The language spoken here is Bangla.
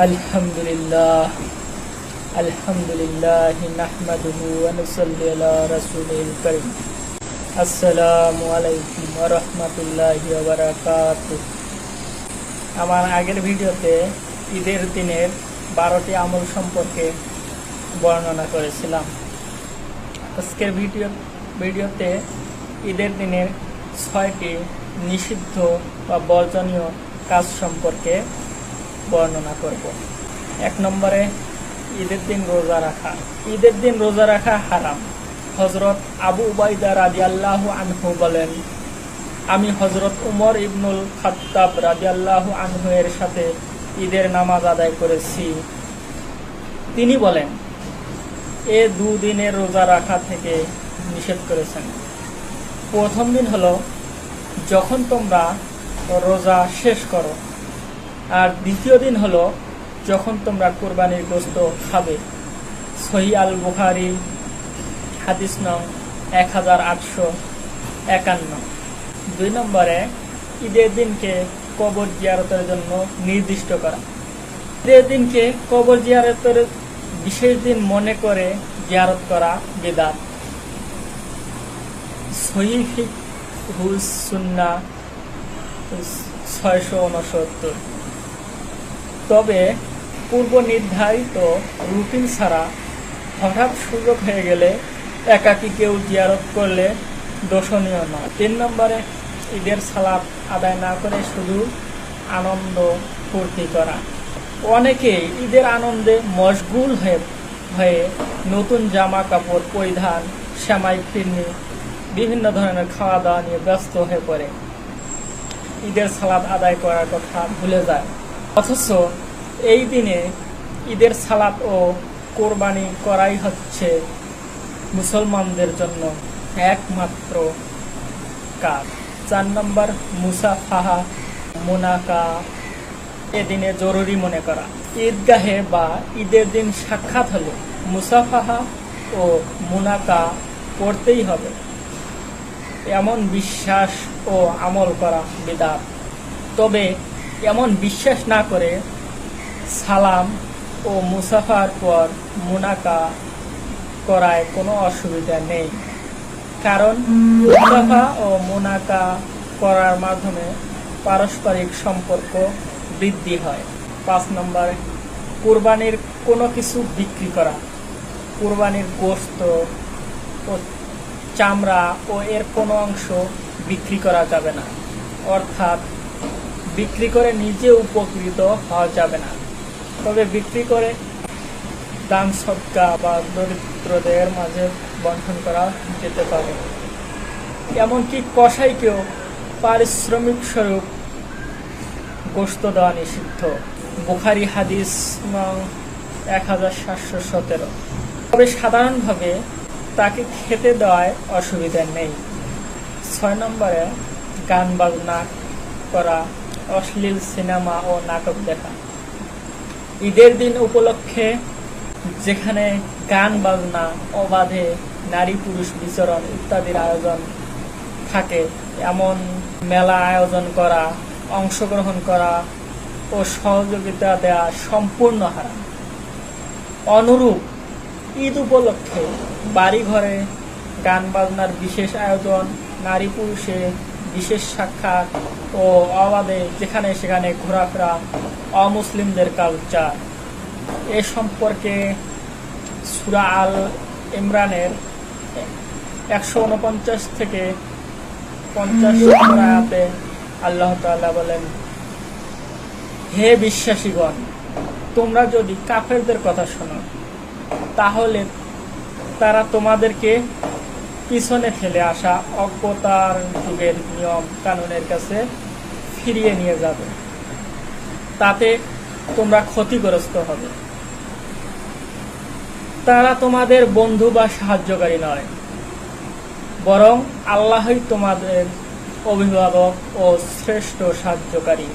الحمد لله الحمد لله نحمده ونصلي على رسوله الكريم السلام عليكم ورحمة الله وبركاته আমার আগের ভিডিওতে ঈদের দিনের বারোটি আমল সম্পর্কে বর্ণনা করেছিলাম আজকের ভিডিও ভিডিওতে ঈদের দিনের ছয়টি নিষিদ্ধ বা বর্জনীয় কাজ সম্পর্কে বর্ণনা করব। এক নম্বরে, ঈদের দিন রোজা রাখা। ঈদের দিন রোজা রাখা হারাম। হজরত আবু উবাইদা রাজি আল্লাহ আনহু বলেন, আমি হজরত উমর ইবনুল খাত্তাব রাজি আল্লাহ আনহু এর সাথে ঈদের নামাজ আদায় করেছি। তিনি বলেন, এ দুদিনের রোজা রাখা থেকে নিষেধ করেছেন। প্রথম দিন হলো যখন তোমরা রোজা শেষ করো আর দ্বিতীয় দিন হলো যখন তোমরা কোরবানির গোস্ত খাবে। সহি আল বুখারি, হাদিস নং এক হাজার আটশো একান্ন। দুই নম্বরে, ঈদের দিনকে কবর জিয়ারতের জন্য নির্দিষ্ট করা। ঈদের দিনকে কবর জিয়ারতের বিশেষ দিন মনে করে জিয়ারত করা বেদাত। সহি হুস সুন্না ছয়শো উনসত্তর। তবে পূর্ব নির্ধারিত রুটিন ছাড়া হঠাৎ সুযোগ হয়ে গেলে একাকি কেউ জিয়ারত করলে দোষণীয় নয় তিন নম্বরে ঈদের সালাদ আদায় না করে শুধু আনন্দ ফুর্তি করা। অনেকেই ঈদের আনন্দে মশগুল হয়ে হয়ে নতুন জামা কাপড় পরিধান শ্যামাই ফিরনি, বিভিন্ন ধরনের খাওয়া দাওয়া নিয়ে ব্যস্ত হয়ে পড়ে। ঈদের সালাদ আদায় করার কথা ভুলে যায়। অথচ এই দিনে ঈদের সালাত ও কোরবানি করাই হচ্ছে মুসলমানদের জন্য একমাত্র কাজ। চার নম্বর, মুসাফাহা, মোনাকা এদিনে জরুরি মনে করা। ঈদগাহে বা ঈদের দিন সাক্ষাৎ হলে মুসাফাহা ও মুনাকা করতেই হবে। এমন বিশ্বাস ও আমল করা বিদাত। তবে এমন বিশ্বাস না করে সালাম ও মুসাফার পর মুনাকা করায় কোনো অসুবিধা নেই। কারণ মুসাফা ও মুনাকা করার মাধ্যমে পারস্পরিক সম্পর্ক বৃদ্ধি হয়। পাঁচ নম্বর, কুরবানির কোনো কিছু বিক্রি করা। কুরবানির গোস্ত ও চামড়া ও এর কোনো অংশ বিক্রি করা যাবে না। অর্থাৎ বিক্রি করে নিজে উপকৃত হওয়া যাবে না। তবে বিক্রি করে দান সৎকা বা দরিদ্রদের মাঝে বন্টন করা যেতে পারে। এমনকি কষাইকেও পারিশ্রমিক স্বরূপ গোস্ত দেওয়া নিষিদ্ধ। বুখারি হাদিস এক হাজার সাতশো সতেরো। তবে সাধারণভাবে তাকে খেতে দেওয়ায় অসুবিধা নেই। ছয় নম্বরে গান বাজনা করা অশ্লীল সিনেমা ও নাটক দেখা। ঈদের দিন উপলক্ষে যেখানে গান বাজনা, অবাধে নারী পুরুষ বিচরণ ইত্যাদির আয়োজন থাকে, এমন মেলা আয়োজন করা, অংশগ্রহণ করা ও সহযোগিতা দেওয়া সম্পূর্ণ হারাম। অনুরূপ ঈদ উপলক্ষে বাড়ি ঘরে গান বাজনার বিশেষ আয়োজন নারী পুরুষে বিশেষ সাক্ষাৎ ও অবাধে যেখানে সেখানে ঘোরাফেরা অমুসলিমদের কালচার এ সম্পর্কে সুরা আল ইমরানের একশো উনপঞ্চাশ থেকে পঞ্চাশ আয়াতে আল্লাহ তাআলা বলেন, হে বিশ্বাসীগণ, তোমরা যদি কাফেরদের কথা শোনো, তাহলে তারা তোমাদেরকে পিছনে ফেলে আসা অজ্ঞতার যুগের নিয়ম কানুনের কাছে ফিরিয়ে নিয়ে যাবে। তাতে তোমরা ক্ষতিগ্রস্ত হবে। তারা তোমাদের বন্ধু বা সাহায্যকারী নয়, বরং আল্লাহই তোমাদের অভিভাবক ও শ্রেষ্ঠ সাহায্যকারী।